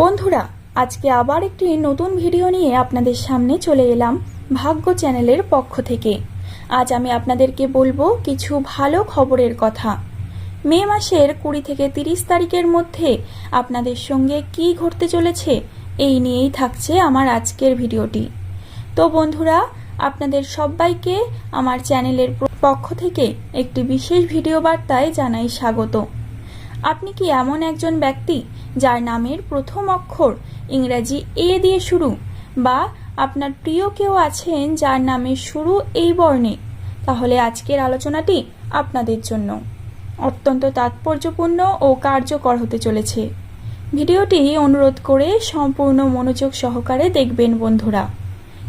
বন্ধুরা, আজকে আবার একটি নতুন ভিডিও নিয়ে আপনাদের সামনে চলে এলাম ভাগ্য চ্যানেলের পক্ষ থেকে। আজ আমি আপনাদেরকে বলব কিছু ভালো খবরের কথা। মে মাসের কুড়ি থেকে তিরিশ তারিখের মধ্যে আপনাদের সঙ্গে কি ঘটতে চলেছে এই নিয়েই থাকছে আমার আজকের ভিডিওটি। তো বন্ধুরা, আপনাদের সবাইকে আমার চ্যানেলের পক্ষ থেকে একটি বিশেষ ভিডিও বার্তায় জানাই স্বাগত। আপনি কি এমন একজন ব্যক্তি যার নামের প্রথম অক্ষর ইংরাজি এ দিয়ে শুরু? বা আপনার প্রিয় কেউ আছেন যার নামের শুরু এই বর্ণে? তাহলে আজকের আলোচনাটি আপনাদের জন্য অত্যন্ত তাৎপর্যপূর্ণ ও কার্যকর হতে চলেছে। ভিডিওটি অনুরোধ করে সম্পূর্ণ মনোযোগ সহকারে দেখবেন বন্ধুরা।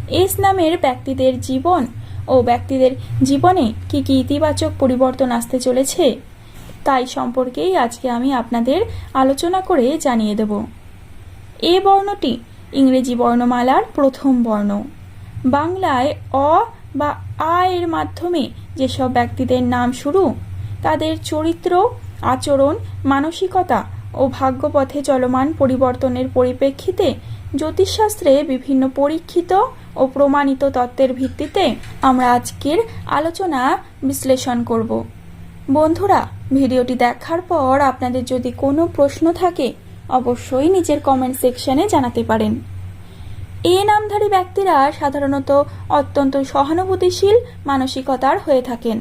এস নামের ব্যক্তিদের জীবন ও ব্যক্তিদের জীবনে কি কি ইতিবাচক পরিবর্তন আসতে চলেছে তাই সম্পর্কেই আজকে আমি আপনাদের আলোচনা করে জানিয়ে দেব। এ বর্ণটি ইংরেজি বর্ণমালার প্রথম বর্ণ। বাংলায় অ বা আ এর মাধ্যমে যেসব ব্যক্তিদের নাম শুরু, তাদের চরিত্র, আচরণ, মানসিকতা ও ভাগ্যপথে চলমান পরিবর্তনের পরিপ্রেক্ষিতে জ্যোতিষশাস্ত্রে বিভিন্ন পরীক্ষিত ও প্রমাণিত তত্ত্বের ভিত্তিতে আমরা আজকের আলোচনা বিশ্লেষণ করব। বন্ধুরা, ভিডিওটি দেখার পর আপনাদের যদি কোনো প্রশ্ন থাকে, অবশ্যই নিচের কমেন্ট সেকশনে জানাতে পারেন। এ নামধারী ব্যক্তিরা সাধারণত অত্যন্ত সহানুভূতিশীল, মানসিকতার হয়ে থাকেন।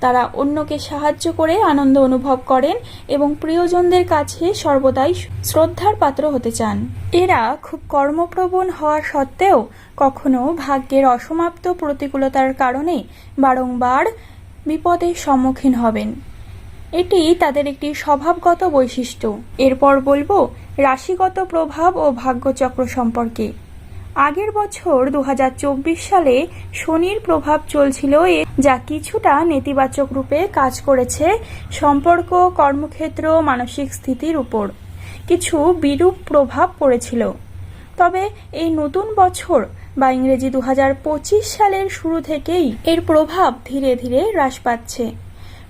তারা অন্যকে সাহায্য করে আনন্দ অনুভব করেন এবং প্রিয়জনদের কাছে সর্বদাই শ্রদ্ধার পাত্র হতে চান। এরা খুব কর্মপ্রবণ হওয়া সত্ত্বেও কখনো ভাগ্যের অসমাপ্ত প্রতিকূলতার কারণে বারংবার বিপদের সম্মুখীন হবেন। এটি তাদের একটি স্বভাবগত বৈশিষ্ট্য। এরপর বলব, রাশিগত প্রভাব ও ভাগ্যচক্র সম্পর্কে। আগের বছর দু হাজার চব্বিশ সালে শনির প্রভাব চলছিল যা কিছুটা নেতিবাচক রূপে কাজ করেছে সম্পর্ক, কর্মক্ষেত্র, মানসিক স্থিতির উপর। কিছু বিরূপ প্রভাব পড়েছিল। তবে এই নতুন বছর বা ইংরেজি দু হাজার পঁচিশ সালের শুরু থেকেই এর প্রভাব ধীরে ধীরে হ্রাস পাচ্ছে।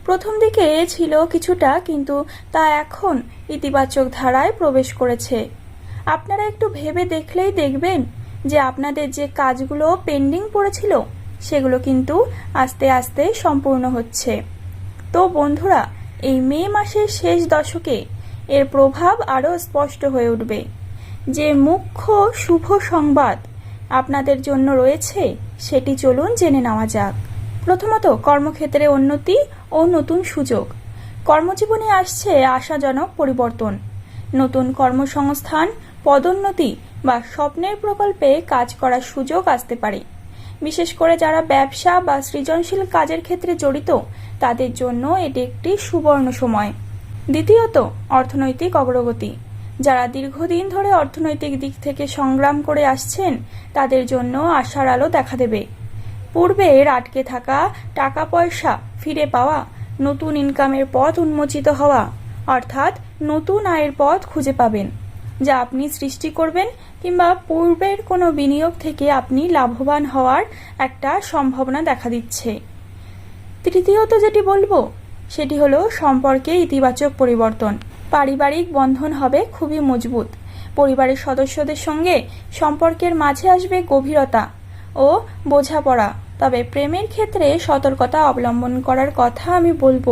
প্রথম দিকে ছিল কিছুটা, কিন্তু তা এখন ইতিবাচক ধারায় প্রবেশ করেছে। আপনারা একটু ভেবে দেখলেই দেখবেন যে আপনাদের যে কাজগুলো পেন্ডিং পড়েছিল, সেগুলো কিন্তু আস্তে আস্তে সম্পূর্ণ হচ্ছে। তো বন্ধুরা, এই মে মাসের শেষ দশকে এর প্রভাব আরও স্পষ্ট হয়ে উঠবে। যে মুখ্য শুভ সংবাদ আপনাদের জন্য রয়েছে, সেটি চলুন জেনে নেওয়া যাক। প্রথমত, কর্মক্ষেত্রে উন্নতি ও নতুন সুযোগ। কর্মজীবনে আসছে আশাজনক পরিবর্তন। নতুন কর্মসংস্থান, পদোন্নতি বা স্বপ্নের প্রকল্পে কাজ করার সুযোগ আসতে পারে। বিশেষ করে যারা ব্যবসা বা সৃজনশীল কাজের ক্ষেত্রে জড়িত, তাদের জন্য এটি একটি সুবর্ণ সময়। দ্বিতীয়ত, অর্থনৈতিক অগ্রগতি। যারা দীর্ঘদিন ধরে অর্থনৈতিক দিক থেকে সংগ্রাম করে আসছেন, তাদের জন্য আশার আলো দেখা দেবে। পূর্বের আটকে থাকা টাকা পয়সা ফিরে পাওয়া, নতুন ইনকামের পথ উন্মোচিত হওয়া, অর্থাৎ নতুন আয়ের পথ খুঁজে পাবেন, যা আপনি সৃষ্টি করবেন কিংবা পূর্বের কোনো বিনিয়োগ থেকে আপনি লাভবান হওয়ার একটা সম্ভাবনা দেখা দিচ্ছে। তৃতীয়ত যেটি বলব, সেটি হলো সম্পর্কে ইতিবাচক পরিবর্তন। পারিবারিক বন্ধন হবে খুবই মজবুত। পরিবারের সদস্যদের সঙ্গে সম্পর্কের মাঝে আসবে গভীরতা ও বোঝাপড়া। তবে প্রেমের ক্ষেত্রে সতর্কতা অবলম্বন করার কথা আমি বলব।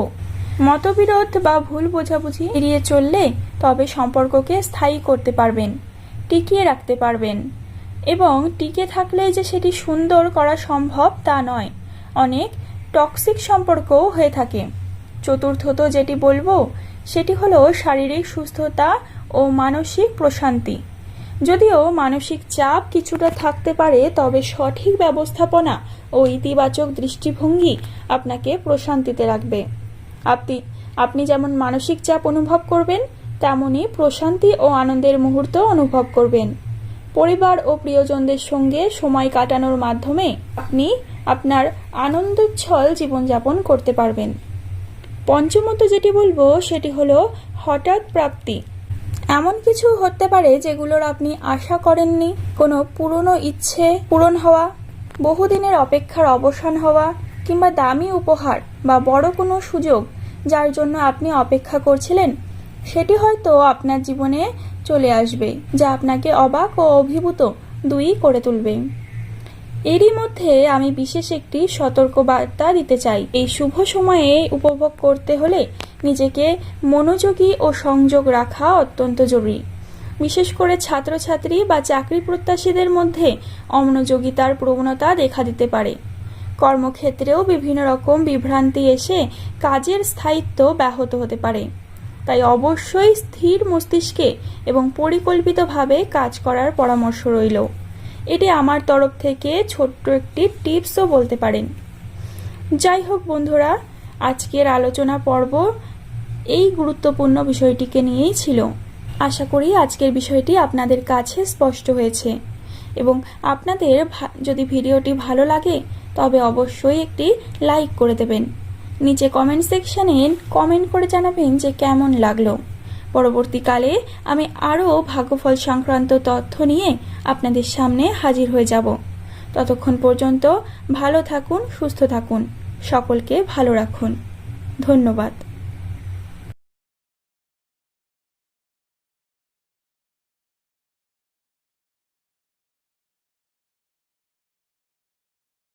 মতবিরোধ বা ভুল বোঝাবুঝি এড়িয়ে চললে তবে সম্পর্ককে স্থায়ী করতে পারবেন, টিকিয়ে রাখতে পারবেন এবং টিকে থাকলে যে সেটি সুন্দর করা সম্ভব তা নয়। অনেক টক্সিক সম্পর্কও হয়ে থাকে। চতুর্থত যেটি বলব সেটি হলো শারীরিক সুস্থতা ও মানসিক প্রশান্তি। যদিও মানসিক চাপ কিছুটা থাকতে পারে, তবে সঠিক ব্যবস্থাপনা ও ইতিবাচক দৃষ্টিভঙ্গি আপনাকে প্রশান্তিতে রাখবে। আপনি আপনি যেমন মানসিক চাপ অনুভব করবেন, তেমনই প্রশান্তি ও আনন্দের মুহূর্ত অনুভব করবেন। পরিবার ও প্রিয়জনদের সঙ্গে সময় কাটানোর মাধ্যমে আপনি আপনার আনন্দোচ্ছল জীবনযাপন করতে পারবেন। পঞ্চমত যেটি বলব, সেটি হলো হঠাৎ প্রাপ্তি। এমন কিছু হতে পারে যেগুলোর আপনি আশা করেননি, কোনো পুরনো ইচ্ছে পূরণ হওয়া, বহুদিনের অপেক্ষার অবসান হওয়া, কিংবা দামি উপহার বা বড় কোনো সুযোগ যার জন্য আপনি অপেক্ষা করছিলেন, সেটি হয়তো আপনার জীবনে চলে আসবে, যা আপনাকে অবাক ও অভিভূত দুই করে তুলবে। এরই মধ্যে আমি বিশেষ একটি সতর্ক বার্তা দিতে চাই। এই শুভ সময়ে উপভোগ করতে হলে নিজেকে মনোযোগী ও সংযোগ রাখা অত্যন্ত জরুরি। বিশেষ করে ছাত্রছাত্রী বা চাকরি প্রত্যাশীদের মধ্যে অমনোযোগিতার প্রবণতা দেখা দিতে পারে। কর্মক্ষেত্রেও বিভিন্ন রকম বিভ্রান্তি এসে কাজের স্থায়িত্ব ব্যাহত হতে পারে। তাই অবশ্যই স্থির মস্তিষ্কে এবং পরিকল্পিতভাবে কাজ করার পরামর্শ রইল। এটি আমার তরফ থেকে ছোট্ট একটি টিপসও বলতে পারেন। যাই হোক বন্ধুরা, আজকের আলোচনা পর্ব এই গুরুত্বপূর্ণ বিষয়টিকে নিয়েই ছিল। আশা করি আজকের বিষয়টি আপনাদের কাছে স্পষ্ট হয়েছে এবং আপনাদের যদি ভিডিওটি ভালো লাগে, তবে অবশ্যই একটি লাইক করে দেবেন। নিচে কমেন্ট সেকশানে কমেন্ট করে জানাবেন যে কেমন লাগল। পরবর্তীকালে আমি আরও ভাগ্যফল সংক্রান্ত তথ্য নিয়ে আপনাদের সামনে হাজির হয়ে যাব। ততক্ষণ পর্যন্ত ভালো থাকুন, সুস্থ থাকুন। সকলকে ভালো রাখুন। ধন্যবাদ।